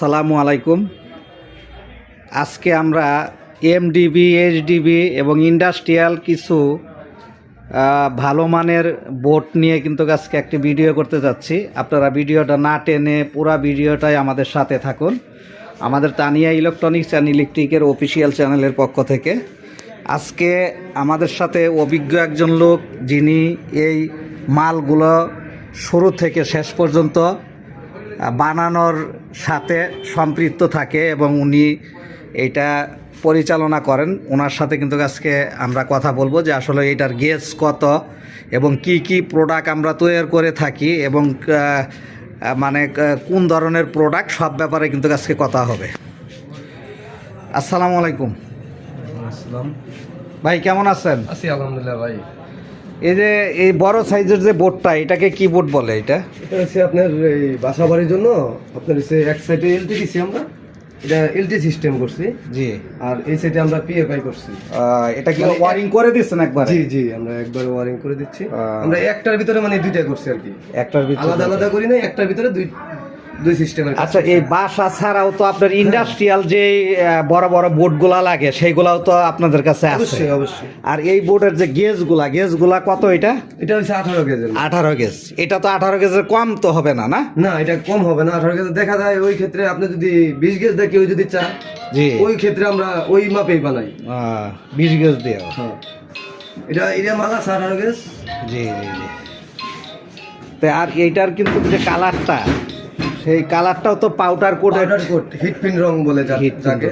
সালামু আলাইকুম। আজকে আমরা এমডিবি এইচডিবি এবং ইন্ডাস্ট্রিয়াল কিছু ভালো মানের বোট নিয়ে কিন্তু আজকে একটি ভিডিও করতে যাচ্ছি। আপনারা ভিডিওটা না টেনে পুরা ভিডিওটাই আমাদের সাথে থাকুন। আমাদের তানিয়া ইলেকট্রনিক্স অ্যান্ড ইলেকট্রিকের অফিসিয়াল চ্যানেলের পক্ষ থেকে। আজকে আমাদের সাথে অভিজ্ঞ একজন লোক, যিনি এই মালগুলো শুরু থেকে শেষ পর্যন্ত বানানোর সাথে সম্পৃক্ত থাকে এবং উনি এটা পরিচালনা করেন। ওনার সাথে কিন্তু আজকে আমরা কথা বলব যে আসলে এটার গেজ কত এবং কি কি প্রোডাক্ট আমরা তৈরি করে থাকি এবং মানে কোন ধরনের প্রোডাক্ট সব ব্যাপারে কিন্তু আজকে কথা হবে। আসসালামু আলাইকুম। আসসালাম। ভাই কেমন আছেন? আছি আলহামদুলিল্লাহ ভাই। এই যে এই বড় সাইজের যে বোর্ডটা এটাকে কি বোর্ড বলে এটা? এটা হচ্ছে আপনার এই বাসা বাড়ির জন্য আপনার হচ্ছে এক সাইডে এলটি দিছি আমরা। এটা এলটি সিস্টেম করছি। জি। আর এই সাইডে আমরা পিএফআই করছি। এটা কি মানে ওয়ারিং করে দিচ্ছেন একবার? জি জি আমরা একবার ওয়ারিং করে দিচ্ছি। আমরা একটার ভিতরে মানে দুইটা করছি আর কি। একটার ভিতরে আলাদা আলাদা করি না একটার ভিতরে দুই দুই সিস্টেমের আচ্ছা এই বাসা ছাড়াও তো আপনার ইন্ডাস্ট্রিয়াল যে বড় বড় বোর্ডগুলা লাগে সেইগুলাও তো আপনাদের কাছে আছে। অবশ্যই আর এই বোর্ডের যে গেজগুলা গেজগুলা কত এটা? এটা হচ্ছে আঠারো কেজির আঠারো গেজ এটা তো আঠারো গেজের কম তো হবে না না? না এটা কম হবে না। আঠারো কেজি দেখা যায় ওই ক্ষেত্রে আপনি যদি বিশ গেজ দেয় কেউ যদি জি। ওই ক্ষেত্রে আমরা ওই মাপেই বানাই। বিশ গেজ দিও হ্যাঁ। এটা এটা মালা আঠারো গেজ জি জি জি। আর এইটার কিন্তু যে কালারটা সেই কালারটাও তো powder coated powder coat heat pin রং বলে যাকে।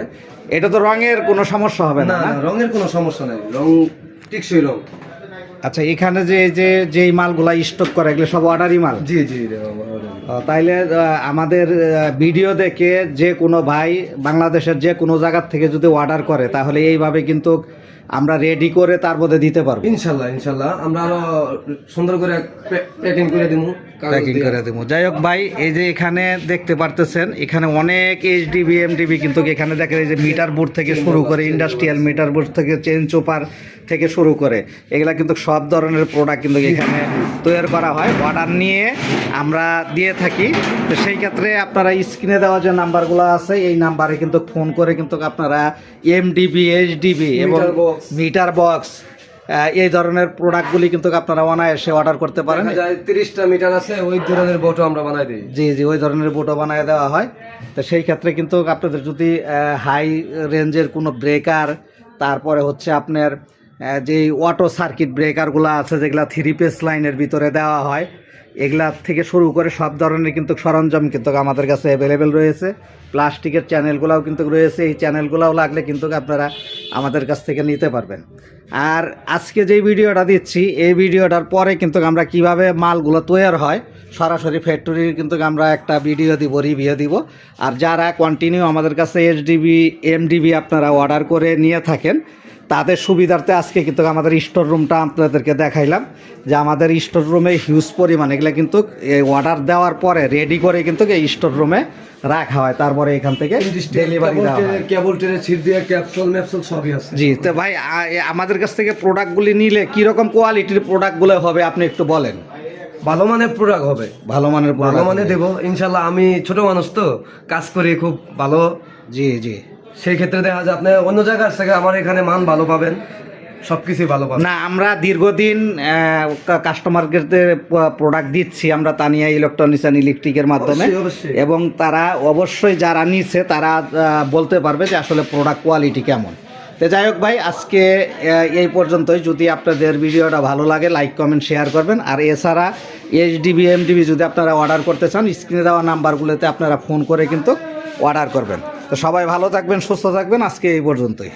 এটা তো রঙের কোনো সমস্যা হবে না না রঙের কোনো সমস্যা নাই। রং টিকসই রং। আচ্ছা এখানে যে যে যেই মালগুলা স্টক করে এগুলো সব অর্ডারই মাল? জি জি তাইলে আমাদের ভিডিও দেখে যে কোনো ভাই বাংলাদেশের যে কোনো জায়গার থেকে যদি অর্ডার করে তাহলে এইভাবে কিন্তু আমরা রেডি করে তার মধ্যে দিতে পারব। ইনশাল্লাহ ইনশাল্লাহ। আমরা আরও সুন্দর করে প্যাকিং করে দিব প্যাকিং করে দেবো যাই হোক ভাই এই যে এখানে দেখতে পারতেছেন এখানে অনেক এইচডিবি এমডিবি কিন্তু এখানে দেখেন এই যে মিটার বোর্ড থেকে শুরু করে ইন্ডাস্ট্রিয়াল মিটার বোর্ড থেকে চেন চোপার থেকে শুরু করে এগুলা কিন্তু সব ধরনের প্রোডাক্ট কিন্তু এখানে তৈরি করা হয়। অর্ডার নিয়ে আমরা দিয়ে থাকি। তো সেই ক্ষেত্রে আপনারা স্ক্রিনে দেওয়া যে নাম্বারগুলো আছে এই নাম্বারে কিন্তু ফোন করে কিন্তু আপনারা এমডিবি এইচডিবি এবং। মিটার বক্স এই ধরনের প্রোডাক্টগুলি কিন্তু আপনারা অনায়াসে অর্ডার করতে পারেন। তিরিশটা মিটার আছে ওই ধরনের বোটও আমরা বানাই দিই। জি জি ওই ধরনের বোটও বানিয়ে দেওয়া হয়। তো সেই ক্ষেত্রে কিন্তু আপনাদের যদি হাই রেঞ্জের কোনো ব্রেকার তারপরে হচ্ছে আপনার যে অটো সার্কিট ব্রেকারগুলো আছে, যেগুলো থ্রি পেস লাইনের ভিতরে দেওয়া হয়, এগুলা থেকে শুরু করে সব ধরনের কিন্তু সরঞ্জাম কিন্তু আমাদের কাছে অ্যাভেলেবেল রয়েছে। প্লাস্টিকের চ্যানেলগুলোও কিন্তু রয়েছে, এই চ্যানেলগুলোও লাগলে কিন্তু আপনারা আমাদের কাছ থেকে নিতে পারবেন। আর আজকে যে ভিডিওটা দিচ্ছি, এই ভিডিওটার পরে কিন্তু আমরা কীভাবে মালগুলো তৈয়ার হয়, সরাসরি ফ্যাক্টরির কিন্তু আমরা একটা ভিডিও দিব রিভিউ দিব। আর যারা কন্টিনিউ আমাদের কাছে এইচডিবি এমডিবি আপনারা অর্ডার করে নিয়ে থাকেন তাদের সুবিধার্থে আজকে কিন্তু আমাদের স্টোর রুমটা আপনাদেরকে দেখাইলাম যে আমাদের স্টোর রুমে হিউজ পরিমাণ এগুলো কিন্তু এই অর্ডার দেওয়ার পরে রেডি করে কিন্তু এই স্টোর রুমে রাখা হয়। তারপরে এখান থেকে ডেলিভারি দেওয়া হয়। কেবল ট্রেনে ছিট দিয়ে ক্যাপসুল ম্যাপসুল সবই আছে। জি তো ভাই আমাদের কাছ থেকে প্রোডাক্টগুলি নিলে কীরকম কোয়ালিটির প্রোডাক্টগুলো হবে আপনি একটু বলেন? ভালো মানের প্রোডাক্ট হবে। ভালো মানের ভালো মানে দেবো। ইনশাল্লাহ আমি ছোট মানুষ তো কাজ করি খুব ভালো। জি জি। সেই ক্ষেত্রে দেখা যায় আপনি অন্য জায়গার থেকে আমার এখানে মান ভালো পাবেন সবকিছুই ভালো পাবেন। না আমরা দীর্ঘদিন কাস্টমারকে প্রোডাক্ট দিচ্ছি আমরা তানিয়া ইলেকট্রনিক্স অ্যান্ড ইলেকট্রিকের মাধ্যমে। এবং তারা অবশ্যই যারা নিচ্ছে তারা বলতে পারবে যে আসলে প্রোডাক্ট কোয়ালিটি কেমন। তো যাই হোক ভাই আজকে এই পর্যন্তই। যদি আপনাদের ভিডিওটা ভালো লাগে লাইক কমেন্ট শেয়ার করবেন। আর এছাড়া এইচডিবি এমডিবি যদি আপনারা অর্ডার করতে চান স্ক্রিনে দেওয়া নাম্বারগুলোতে আপনারা ফোন করে কিন্তু অর্ডার করবেন। তো সবাই ভালো থাকবেন সুস্থ থাকবেন। আজকে এই পর্যন্তই।